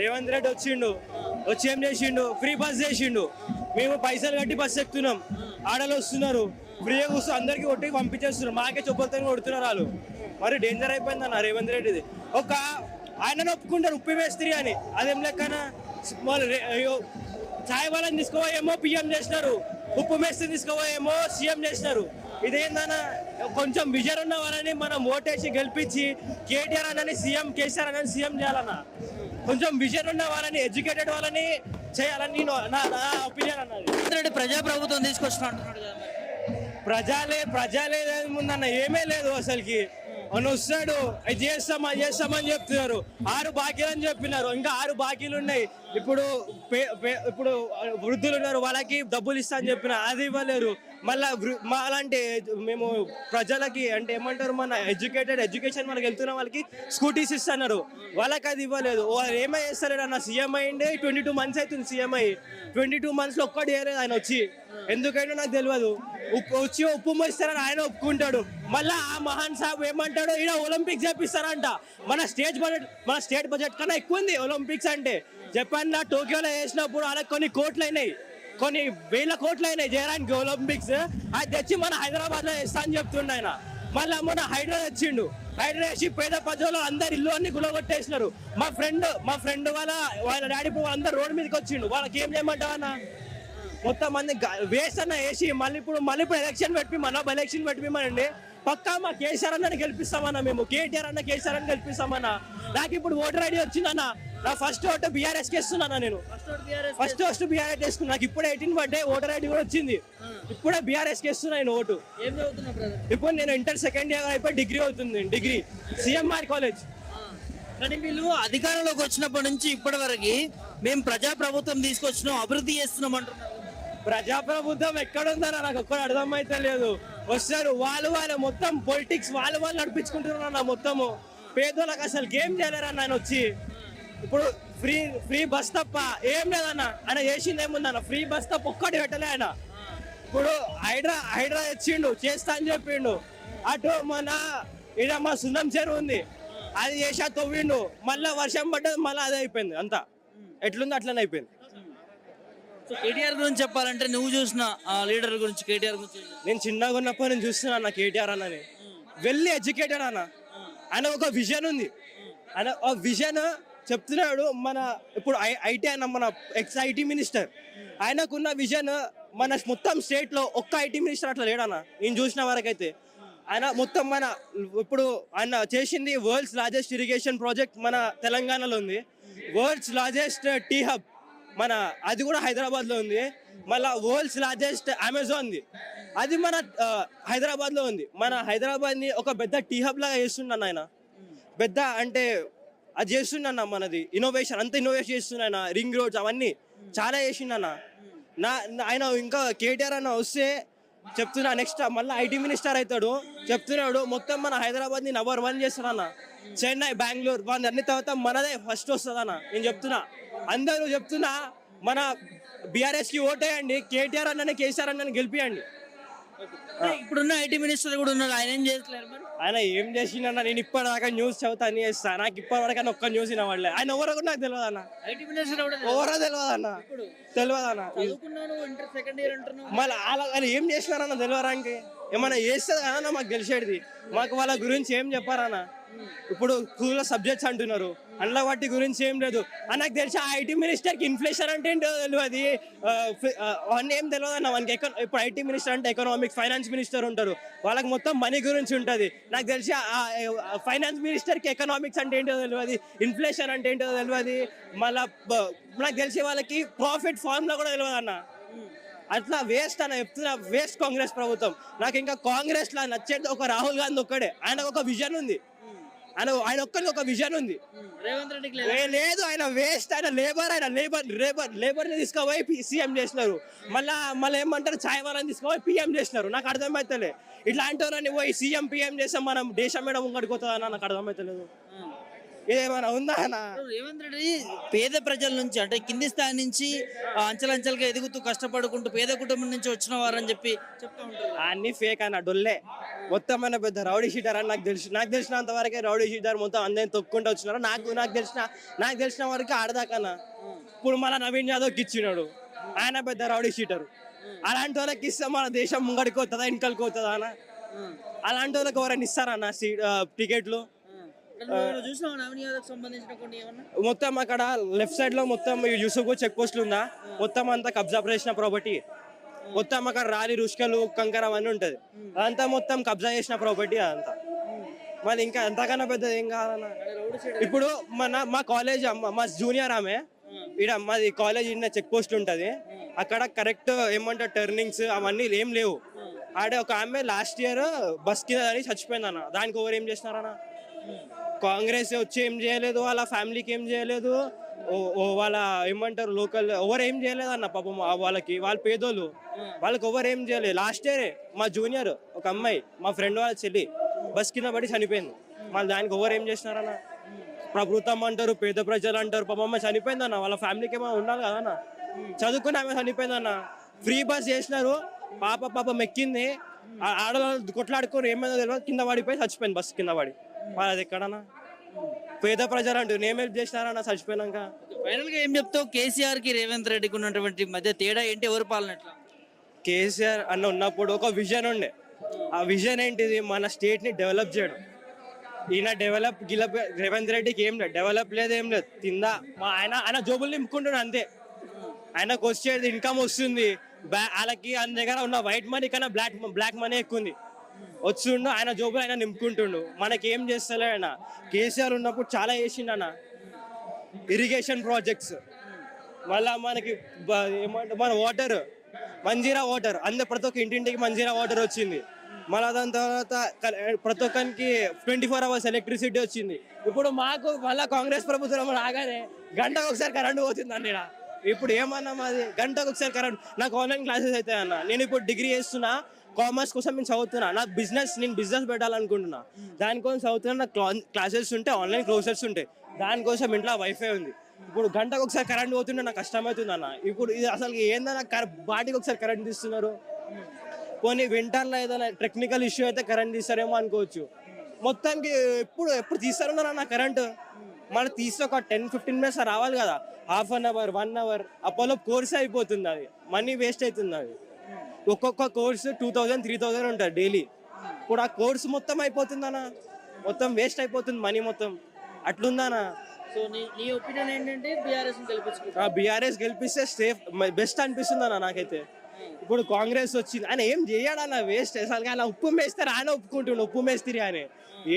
రేవంత్ రెడ్డి వచ్చిండు వచ్చి ఏం చేసిండు? ఫ్రీ బస్ చేసిండు. మేము పైసలు కట్టి బస్ ఎక్కుతున్నాం. ఆడలు వస్తున్నారు. ఫ్రీగా కూర్చో అందరికి కొట్టి పంపించేస్తున్నారు. మాకే చొప్పలతో కొడుతున్నారు వాళ్ళు. మరి డేంజర్ అయిపోయింది అన్న రేవంత్ రెడ్డిది. ఒక ఆయన ఒప్పుకుంటారు ఉప్పి మేస్త్రి అని. అదేం లెక్కన? వాళ్ళు అయ్యో ఛాయ్ వాళ్ళని తీసుకోవేమో పిఎం చేసినారు. ఉప్పు మేస్త్రి తీసుకోవేమో సీఎం చేసినారు. ఇదేందన్నా? కొంచెం విజర్ ఉన్న వాళ్ళని మనం ఓటేసి గెలిపించి కేటీఆర్ అన్నని సీఎం కేసీఆర్ అన్నని సీఎం చేయాలన్న. కొంచెం విజన్ ఉన్న వాళ్ళని ఎడ్యుకేటెడ్ వాళ్ళని చేయాలని నా ఒపీనియన్ అన్నది. ప్రజా ప్రభుత్వం తీసుకొస్తున్నా అంటున్నాడు కదా మరి. ప్రజలే ప్రజలే ముందన్న ఏమీ లేదు అసలుకి. అని వస్తాడు అది చేస్తాం అది చేస్తామని చెప్తున్నారు. ఆరు బాకీలు అని చెప్పినారు. ఇంకా ఆరు బాకీలు ఉన్నాయి. ఇప్పుడు ఇప్పుడు వృద్ధులు ఉన్నారు వాళ్ళకి డబ్బులు ఇస్తా అని చెప్పిన అది ఇవ్వలేరు. మళ్ళా మా అలాంటి మేము ప్రజలకి అంటే ఏమంటారు మన ఎడ్యుకేటెడ్ ఎడ్యుకేషన్ మనకి వెళ్తున్న వాళ్ళకి స్కూటీస్ ఇస్తున్నారు. వాళ్ళకి అది ఇవ్వలేదు. వాళ్ళు ఏమై చేస్తారు అన్న సీఎం అయ్యిండే ట్వంటీ టూ మంత్స్ అవుతుంది సీఎం అయ్యి. ట్వంటీ టూ మంత్స్లో ఒక్కటి చేయలేదు ఆయన వచ్చి. ఎందుకంటే నాకు తెలియదు ఉప్పు వచ్చి ఉప్పు మోస్తారని ఆయన ఒప్పుకుంటాడు. మళ్ళా ఆ మహాన్ సాబ్ ఏమంటాడు ఈయన ఒలింపిక్స్ చేపిస్తారంట. మన స్టేట్ బడ్జెట్ మన స్టేట్ బడ్జెట్ కన్నా ఎక్కువ ఉంది ఒలింపిక్స్ అంటే. జపాన్ టోక్యోలో వేసినప్పుడు వాళ్ళకి కొన్ని కోట్లు అయినాయి కొన్ని వేల కోట్లు అయినాయి జయరానికి ఒలింపిక్స్. అది తెచ్చి మన హైదరాబాద్లో వేస్తా అని చెప్తుండ ఆయన. మళ్ళీ మొన్న హైదరాబాద్ వచ్చిండు హైదరాబాద్ వేసి పేద ప్రజలు అందరు ఇల్లు అన్ని గులగొట్టేసినారు. మా ఫ్రెండ్ మా ఫ్రెండ్ వాళ్ళ వాళ్ళ డాడీ అందరు రోడ్ మీదకి వచ్చిండు. వాళ్ళకి ఏం చేయమంటావా అన్న? మొత్తం మంది వేస్ట్ అన్న వేసి మళ్ళీ ఇప్పుడు మళ్ళీ ఇప్పుడు ఎలక్షన్ పెట్టి మన ఎలక్షన్ పెట్టిమనండి పక్కా మా కేసీఆర్ అన్న గెలిపిస్తామన్నా మేము. కేటీఆర్ అన్న కేసీఆర్ అన్న గెలిపిస్తామన్నా. నాకు ఇప్పుడు ఓటర్ ఐడి వచ్చిందన్నా. నా ఫస్ట్ ఓటు బీఆర్ఎస్కి ఇస్తున్నా నేను. ఫస్ట్ ఫస్ట్ బీఆర్ఎస్ వేసుకున్నా నాకు ఇప్పుడు ఎయిటీన్ బర్త్డే ఓటర్ ఐడి కూడా వచ్చింది. ఇప్పుడే బీఆర్ఎస్కి ఇస్తున్నా నేను ఓటు. ఇప్పుడు నేను ఇంటర్ సెకండ్ ఇయర్ అయిపోయి డిగ్రీ అవుతుంది డిగ్రీ. సిఎంఆర్ కాలేజ్ కానీ వీళ్ళు అధికారంలోకి వచ్చినప్పటి నుంచి ఇప్పటి వరకు మేము ప్రజా ప్రభుత్వం తీసుకొచ్చినాం అభివృద్ధి చేస్తున్నాం అంటున్నారు. ప్రజాప్రభుత్వం ఎక్కడుందన్న నాకు ఒక్కడ అర్థమైతే లేదు. వస్తారు వాళ్ళు వాళ్ళు మొత్తం పొలిటిక్స్ వాళ్ళు వాళ్ళు నడిపించుకుంటున్నారు మొత్తము. పేదోళ్ళకి అసలు గేమ్ చేయలేరన్న ఆయన వచ్చి. ఇప్పుడు ఫ్రీ ఫ్రీ బస్ తప్ప ఏం లేదన్న. ఆయన చేసింది ఏముందన్న? ఫ్రీ బస్ తప్ప ఒక్కటి పెట్టలే ఆయన. ఇప్పుడు హైడ్రా హైడ్రా తెచ్చిండు చేస్తా అని చెప్పిండు. అటు మన ఈడ మా సున్నం చెరువు ఉంది. అది చేసా తవ్విండు. మళ్ళా వర్షం పడ్డది మళ్ళీ అదే అయిపోయింది అంతా. ఎట్లుంది అట్లనే అయిపోయింది. సో కేటీఆర్ గురించి చెప్పాలంటే నువ్వు చూసిన లీడర్ గురించి కేటీఆర్ గురించి నేను చిన్నగా ఉన్నప్పుడు నేను చూస్తున్నా అన్న కేటీఆర్ అన్నని. వెళ్ళి ఎడ్యుకేటెడ్ అన్న. ఆయన ఒక విజన్ ఉంది. ఆయన ఒక విజన్ చెప్తున్నాడు మన ఇప్పుడు ఐటీ అన్న మన ఎక్స్ ఐటీ మినిస్టర్. ఆయనకున్న విజన్ మన మొత్తం స్టేట్లో ఒక్క ఐటీ మినిస్టర్ అట్లా లేడన్న. నేను చూసిన వరకైతే. ఆయన మొత్తం మన ఇప్పుడు ఆయన చేసింది వరల్డ్స్ లార్జెస్ట్ ఇరిగేషన్ ప్రాజెక్ట్ మన తెలంగాణలో ఉంది. వరల్డ్స్ లార్జెస్ట్ టీ హబ్ మన అది కూడా హైదరాబాద్లో ఉంది. మళ్ళా వరల్డ్స్ లార్జెస్ట్ అమెజాన్ ఉంది. అది మన హైదరాబాద్లో హైదరాబాద్లో ఉంది. మన హైదరాబాద్ని ఒక పెద్ద టీ హబ్ లాగా చేస్తున్నాను ఆయన. పెద్ద అంటే అది చేస్తుండన్న మనది. ఇన్నోవేషన్ అంత ఇన్నోవేషన్ చేస్తున్నాయన రింగ్ రోడ్స్ అవన్నీ చాలా చేసిండన్న. నా ఆయన ఇంకా కేటీఆర్ అన్న వస్తే చెప్తున్నా నెక్స్ట్ మళ్ళీ ఐటీ మినిస్టర్ అవుతాడు. చెప్తున్నాడు మొత్తం మన హైదరాబాద్ని నెంబర్ వన్ చేస్తాడన్న. చెన్నై బెంగళూరు వాళ్ళ అన్ని తర్వాత మనదే ఫస్ట్ వస్తుందన్న. నేను చెప్తున్నా. అందరూ చెప్తున్నా మన బీఆర్ఎస్కి ఓటేయండి కేటీఆర్ అన్నని కేసీఆర్ అన్నని గెలిపియండి. ఇప్పుడున్న ఐటీ మినిస్టర్ కూడా ఉన్నారు ఆయన ఏం మరి? ఆయన ఏం చేసిండన్న నేను ఇప్పటిదాకా న్యూస్ చదువుతా అని చేస్తా. నాకు ఇప్పటివరకు ఒక్క న్యూస్ వినవాడలే ఆయన ఎవరో కూడా నాకు తెలియదు అన్న. ఐటీ మినిస్టర్ కూడా ఎవరో తెలియదు అన్న. తెలియదు అన్న. చదువుకున్నాను ఇంటర్ సెకండ్ ఇయర్ మళ్ళీ వాళ్ళ ఏం చేసినారన్న తెలియరానికి ఏమన్నా చేస్తుంది కదా మాకు తెలిసేది మాకు వాళ్ళ గురించి ఏం చెప్పారన్న? ఇప్పుడు స్కూల్లో సబ్జెక్ట్స్ అంటున్నారు. అందులో వాటి గురించి ఏం లేదు. ఆ నాకు తెలిసి ఆ ఐటీ మినిస్టర్కి ఇన్ఫ్లేషన్ అంటే ఏంటో తెలియదు అవన్నీ ఏం తెలియదు అన్న. మనకి ఇప్పుడు ఐటీ మినిస్టర్ అంటే ఎకనామిక్స్ ఫైనాన్స్ మినిస్టర్ ఉంటారు. వాళ్ళకి మొత్తం మనీ గురించి ఉంటుంది. నాకు తెలిసి ఫైనాన్స్ మినిస్టర్కి ఎకనామిక్స్ అంటే ఏంటో తెలియదు ఇన్ఫ్లేషన్ అంటే ఏంటో తెలియదు మళ్ళీ నాకు తెలిసి వాళ్ళకి ప్రాఫిట్ ఫార్ములా కూడా తెలియదు అన్న అట్లా వేస్ట్ అని చెప్తున్నా వేస్ట్ కాంగ్రెస్ ప్రభుత్వం. నాకు ఇంకా కాంగ్రెస్లో నచ్చేది ఒక రాహుల్ గాంధీ ఒక్కడే. ఆయనకు ఒక విజన్ ఉంది. ఆయన ఆయన ఒక్కరికి ఒక విజన్ ఉంది. రేవంత్ రెడ్డికి ఏ లేదు ఆయన వేస్ట్ ఆయన లేబర్ ఆయన లేబర్ లేబర్ లేబర్ని తీసుకుపోయి సీఎం చేసినారు. మళ్ళా మళ్ళీ ఏమంటారు? ఛాయ్ వాళ్ళని తీసుకుపోయి పిఎం చేసినారు. నాకు అర్థమైతలే. ఇట్లాంటి వాళ్ళని పోయి సీఎం పిఎం చేస్తే మనం దేశం మీద ముంగడిపోతుందని నాకు అర్థమైతలేదు. ఇదేమైనా ఉందా అన్న? రేవంత్ రెడ్డి పేద ప్రజల నుంచి అంటే కింది స్థాయి నుంచి అంచెలంచెలుగా ఎదుగుతూ కష్టపడుకుంటూ పేద కుటుంబం నుంచి వచ్చిన వారని చెప్పి చెప్తా ఉంటారు. అన్ని ఫేక్ అన్న డొల్లే. మొత్తం అన్న పెద్ద రౌడీ షీటర్ అని నాకు తెలుసు. నాకు తెలిసినంత వరకే రౌడీ షీటర్ మొత్తం అందరిని తొక్కుంటూ వచ్చినారు. నాకు నాకు తెలిసిన నాకు తెలిసిన వరకు ఆడదాకన్నా ఇప్పుడు మన నవీన్ యాదవ్కి ఇచ్చినాడు. ఆయన పెద్ద రౌడీ షీటర్. అలాంటి వాళ్ళకి ఇస్తే మన దేశం ముంగడికి వస్తుందా వెనకలికి వస్తుందా అన్న? అలాంటి వాళ్ళకి ఎవరైనా ఇస్తారన్న సీట్ టికెట్లు? మొత్తం అక్కడ లెఫ్ట్ సైడ్లో మొత్తం యూసుఫ్ చెక్ పోస్టులు ఉందా? మొత్తం అంతా కబ్జా చేసిన ప్రాపర్టీ మొత్తం అక్కడ రాలి రుష్కలు కంకర అవన్నీ ఉంటది. అదంతా మొత్తం కబ్జా చేసిన ప్రాపర్టీ అదంతా మరి ఇంకా ఎంతకన్నా పెద్దది ఏం కావాలన్నా? ఇప్పుడు మన మా కాలేజ్ మా జూనియర్ ఆమె ఇక్కడ మాది కాలేజ్ ఇన్న చెక్ పోస్ట్ ఉంటది. అక్కడ కరెక్ట్ ఏమంటారు టర్నింగ్స్ అవన్నీ ఏం లేవు. ఆడే ఒక ఆమె లాస్ట్ ఇయర్ బస్ కింద అని చచ్చిపోయింది అన్న దానికి ఎవరు ఏం చేసినారన్న? కాంగ్రెస్ వచ్చి ఏం చేయలేదు వాళ్ళ ఫ్యామిలీకి ఏం చేయలేదు. ఓ- ఓ వాళ్ళ ఏమంటారు లోకల్ ఎవరు ఏం చేయలేదు అన్న పాపం వాళ్ళకి వాళ్ళ పేదోళ్ళు. వాళ్ళకి ఎవరు ఏం చేయలేదు. లాస్ట్ ఇయరే మా జూనియర్ ఒక అమ్మాయి మా ఫ్రెండ్ వాళ్ళ చెల్లి బస్ కింద పడి చనిపోయింది. మళ్ళీ దానికి ఎవరు ఏం చేసినారన్న? ప్రభుత్వం అంటారు పేద ప్రజలు అంటారు పాపమ్మ చనిపోయింది అన్న. వాళ్ళ ఫ్యామిలీకి ఏమో ఉండాలి కదన్న చదువుకుని ఆమె చనిపోయిందన్న ఫ్రీ బస్ చేసినారు పాప పాపం ఎక్కింది. ఆడవాళ్ళు కొట్లాడుకొని ఏమైనా తెలియదు కింద పడిపోయి చచ్చిపోయింది బస్ కింద పడి. వాళ్ళది ఎక్కడన్నా? పేద ప్రజలు అంటూ నేను హెల్ప్ చేసినారన్న చచ్చిపోయినాక? ఫైనల్గా ఏం చెప్తావు? కేసీఆర్కి రేవంత్ రెడ్డికి ఉన్నటువంటి మధ్య తేడా ఏంటి? ఎవరు పాలన ఎట్లా? కేసీఆర్ అన్న ఉన్నప్పుడు ఒక విజన్ ఉండే. ఆ విజన్ ఏంటిది? మన స్టేట్ని డెవలప్ చేయడం. ఈయన డెవలప్ గిలప్ రేవంత్ రెడ్డికి ఏం లేదు. డెవలప్ లేదు ఏం లేదు. తిందా? మా ఆయన ఆయన జోబులు నింపుకుంటున్నాడు అంతే. ఆయనకు వచ్చేది ఇన్కమ్ వస్తుంది. బ్యా- వాళ్ళకి ఆయన దగ్గర ఉన్న వైట్ మనీ కన్నా బ్లాక్ బ్లాక్ మనీ ఎక్కువ ఉంది. వచ్చిండు ఆయన జోబులు ఆయన నింపుకుంటుండు. మనకి ఏం చేస్తలే ఆయన కేసీఆర్ ఉన్నప్పుడు చాలా చేసిండు అన్న. Irrigation projects. మళ్ళా మనకి ఏమంటే ఏమంటారు మన వాటర్. మంజీరా వాటర్. అందరు ప్రతి ఒక్క ఇంటింటికి మంజీరా వాటర్ వచ్చింది. మళ్ళా దాని తర్వాత ప్రతి ఒక్కరికి ట్వంటీ ఫోర్ అవర్స్ ఎలక్ట్రిసిటీ వచ్చింది. ఇప్పుడు మాకు మళ్ళా కాంగ్రెస్ ప్రభుత్వం రాగానే గంటకు ఒకసారి కరెంట్ పోతుంది అన్న ఇప్పుడు ఏమన్నా మాది గంటకు ఒకసారి కరెంట్. నాకు ఆన్లైన్ క్లాసెస్ అవుతాయి అన్న నేను ఇప్పుడు డిగ్రీ చేస్తున్నా. కామర్స్ కోసం నేను చదువుతున్నా. నాకు బిజినెస్ నేను బిజినెస్ పెట్టాలనుకుంటున్నా. దానికోసం చదువుతున్నా నాకు క్లాసెస్ ఉంటాయి ఆన్లైన్ క్లోసెస్ ఉంటాయి. దానికోసం ఇంట్లో వైఫై ఉంది. ఇప్పుడు గంటకు ఒకసారి కరెంట్ పోతుంటే నాకు కష్టమవుతుంది అన్న. ఇప్పుడు ఇది అసలు ఏందన్నా కర- బాటికి ఒకసారి కరెంట్ తీస్తున్నారు? పోనీ వింటర్లో ఏదైనా టెక్నికల్ ఇష్యూ అయితే కరెంట్ తీస్తారేమో అనుకోవచ్చు. మొత్తానికి ఎప్పుడు ఎప్పుడు తీస్తారన్నారు అన్న కరెంట్ మనం తీస్తే ఒక టెన్ ఫిఫ్టీన్ మినిట్స్ రావాలి కదా. Half an hour one hour Apollo course అయిపోతుంది అది. మనీ వేస్ట్ అవుతుంది అది. ఒక్కొక్క course two thousand three thousand ఉంటుంది డైలీ. ఇప్పుడు ఆ కోర్స్ మొత్తం అయిపోతుందన్న. మొత్తం వేస్ట్ అయిపోతుంది మనీ మొత్తం. అట్లుందనా సో నీ నీ ఒపీనియన్ ఏంటంటే బీఆర్ఎస్ గెలిపించుకుంటా బీఆర్ఎస్ గెలిపిస్తే సేఫ్ బెస్ట్ అనిపిస్తుంది అన్న నాకైతే. ఇప్పుడు కాంగ్రెస్ వచ్చింది. ఆయన ఏం చేయడన్న వేస్ట్. అసలు ఆయన ఉప్పు మేస్తారు ఆయన ఒప్పుకుంటుండు. ఉప్పు మేస్త్రి అని.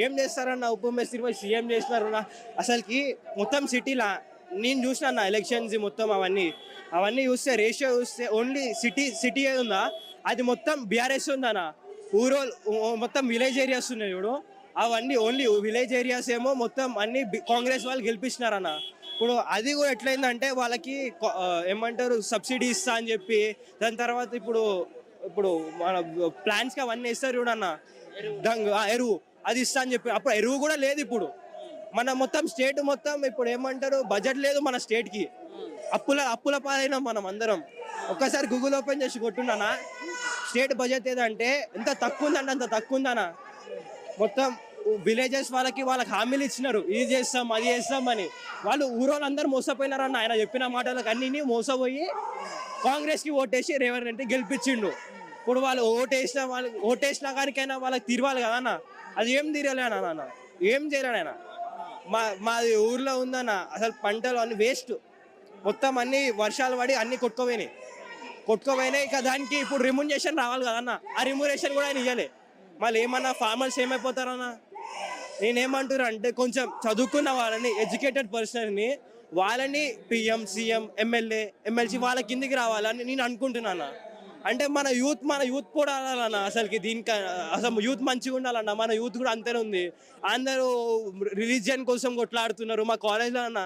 ఏం చేస్తారన్న ఉప్పు మేస్త్రి పోయి సీఎం చేసినారు నా. అసలుకి మొత్తం సిటీలా. నేను చూసిన అన్న ఎలక్షన్స్ మొత్తం అవన్నీ. అవన్నీ చూస్తే రేషియో చూస్తే ఓన్లీ సిటీ సిటీ ఏది ఉందా? అది మొత్తం బీఆర్ఎస్ ఉందన్న. ఊరో మొత్తం విలేజ్ ఏరియాస్ ఉన్నాయి చూడు. అవన్నీ ఓన్లీ విలేజ్ ఏరియాస్ ఏమో మొత్తం అన్ని కాంగ్రెస్ వాళ్ళు గెలిపించినారన్న ఇప్పుడు అది కూడా ఎట్లయిందంటే వాళ్ళకి ఏమంటారు సబ్సిడీ ఇస్తా అని చెప్పి దాని తర్వాత ఇప్పుడు ఇప్పుడు మన ప్లాన్స్కి అవన్నీ ఇస్తారు చూడన్న. దంగ్ ఆ, ఎరువు. అది ఇస్తా అని చెప్పి అప్పుడు ఎరువు కూడా లేదు ఇప్పుడు. మన మొత్తం స్టేట్ మొత్తం ఇప్పుడు ఏమంటారు? బడ్జెట్ లేదు మన స్టేట్కి అప్పుల అప్పుల పాలైన మనం అందరం. ఒక్కసారి గూగుల్ ఓపెన్ చేసి కొట్టున్నానా? స్టేట్ బడ్జెట్ ఏదంటే ఎంత తక్కువ ఉందంటే అంత తక్కువ ఉందనా మొత్తం విలేజెస్ వాళ్ళకి వాళ్ళకి హామీలు ఇచ్చినారు. ఇది చేస్తాం అది చేస్తాం అని. వాళ్ళు ఊరోళ్ళందరూ మోసపోయినారన్న ఆయన చెప్పిన మాటలకు అన్ని మోసపోయి కాంగ్రెస్కి ఓటేసి రేవంత్ రెడ్డి గెలిపించిండు. ఇప్పుడు వాళ్ళు ఓటేసిన వాళ్ళకి ఓటేసిన కానికైనా వాళ్ళకి తిరవాలి కదా అన్న? అది ఏం తీరలే అన్న నాన్న? ఏం చేయలేడు ఆయన మా మాది ఊర్లో ఉందన్న అసలు పంటలు అన్ని వేస్ట్. మొత్తం అన్ని వర్షాలు పడి అన్ని కొట్టుకోపోయినాయి. కొట్టుకోపోయినాయి ఇక దానికి ఇప్పుడు రిమ్యూనరేషన్ రావాలి కదన్న ఆ రిమ్యూనేషన్ కూడా ఆయన ఇవ్వలే మళ్ళీ ఏమన్నా ఫార్మర్స్ ఏమైపోతారన్న? నేనేమంటున్నా అంటే కొంచెం చదువుకున్న వాళ్ళని ఎడ్యుకేటెడ్ పర్సన్ని వాళ్ళని పిఎం సీఎం ఎమ్మెల్యే ఎమ్మెల్సీ వాళ్ళ కిందికి రావాలని నేను అనుకుంటున్నాను? అంటే మన యూత్ మన యూత్ కూడా అనాలన్న అసలుకి దీనికి అసలు యూత్ మంచిగా ఉండాలన్న మన యూత్ కూడా అంతనే ఉంది. అందరూ రిలీజియన్ కోసం కొట్లాడుతున్నారు మా కాలేజ్లో అన్న.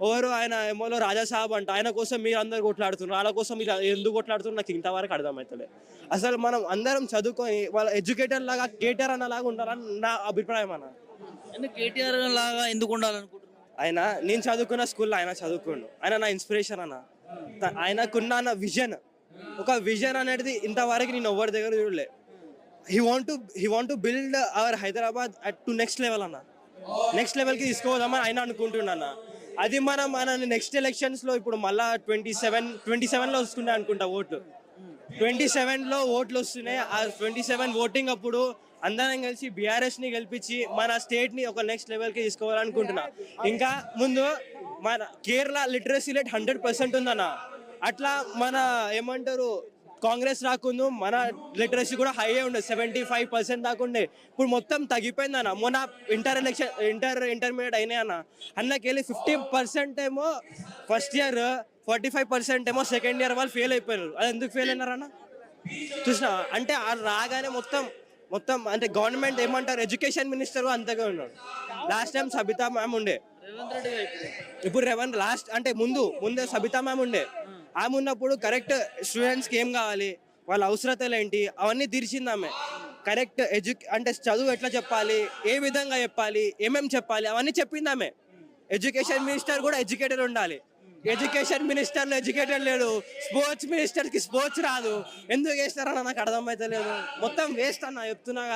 ఎవరు ఆయన ఏమోలో రాజా సాబ్ అంట ఆయన కోసం మీరు అందరు కొట్లాడుతున్నారు వాళ్ళ కోసం మీరు ఎందుకు కొట్లాడుతున్నారు నాకు ఇంతవరకు అర్థమవుతలే అసలు మనం అందరం చదువుకొని వాళ్ళ ఎడ్యుకేటర్ లాగా కేటీఆర్ అన్న లాగా ఉండాలని నా అభిప్రాయం అన్న. ఎందుకు కేటీఆర్ లాగా ఎందుకు ఉండాలనుకుంటున్నావు ఆయన నేను చదువుకున్న స్కూల్లో ఆయన చదువుకోండు ఆయన నా ఇన్స్పిరేషన్ అన్న. ఆయనకున్న విజన్. ఒక విజన్ అనేది ఇంతవరకు నేను ఎవరి దగ్గర చూడలే. He want to he want to build our Hyderabad at to next level అన్న. నెక్స్ట్ లెవెల్కి తీసుకోదామని ఆయన అనుకుంటున్నా అది మనం మన నెక్స్ట్ ఎలక్షన్స్లో ఇప్పుడు మళ్ళా ట్వంటీ సెవెన్ ట్వంటీ సెవెన్లో వస్తున్నాయి అనుకుంటా ఓట్లు. ట్వంటీ సెవెన్లో ఓట్లు వస్తున్నాయి. ఆ ట్వంటీ సెవెన్ ఓటింగ్ అప్పుడు అందరం కలిసి బీఆర్ఎస్ని గెలిపించి మన స్టేట్ని ఒక నెక్స్ట్ లెవెల్కి తీసుకోవాలనుకుంటున్నా ఇంకా ముందు మన Kerala literacy rate hundred percent ఉందన్న. అట్లా మన ఏమంటారు కాంగ్రెస్ రాకుందు మన లిటరసీ కూడా హై ఉండే సెవెంటీ ఫైవ్ పర్సెంట్ దాకా ఉండే. ఇప్పుడు మొత్తం తగ్గిపోయింది అన్న. మొన్న ఇంటర్ ఎలక్షన్ ఇంటర్ ఇంటర్మీడియట్ అయినాయి అన్న. అన్నకెళ్ళి ఫిఫ్టీ పర్సెంట్ ఏమో first year forty five percent ఏమో సెకండ్ ఇయర్ వాళ్ళు ఫెయిల్ అయిపోయారు అది ఎందుకు ఫెయిల్ అయినారు అన్న? చూసినా అంటే ఆ రాగానే మొత్తం మొత్తం అంటే గవర్నమెంట్ ఏమంటారు ఎడ్యుకేషన్ మినిస్టర్ అంతగా ఉన్నాడు. లాస్ట్ టైం సబితా మ్యామ్ ఉండే. రేవంత్ ఇప్పుడు. ఇప్పుడు రెవెన్ లాస్ట్ అంటే ముందు ముందే సబితా మ్యామ్ ఉండే. ఆమె ఉన్నప్పుడు కరెక్ట్ స్టూడెంట్స్కి ఏం కావాలి? వాళ్ళ అవసరతలు ఏంటి? అవన్నీ తీర్చింది ఆమె. కరెక్ట్ ఎడ్యు అంటే చదువు ఎట్లా చెప్పాలి? ఏ విధంగా చెప్పాలి? ఏమేమి చెప్పాలి? అవన్నీ చెప్పింది ఆమె. ఎడ్యుకేషన్ మినిస్టర్ కూడా ఎడ్యుకేటెడ్ ఉండాలి. ఎడ్యుకేషన్ మినిస్టర్లో ఎడ్యుకేటెడ్ లేడు. స్పోర్ట్స్ మినిస్టర్కి స్పోర్ట్స్ రాదు. ఎందుకు వేస్తారన్న నాకు అర్థమైతే లేదు మొత్తం వేస్ట్ అన్న చెప్తున్నా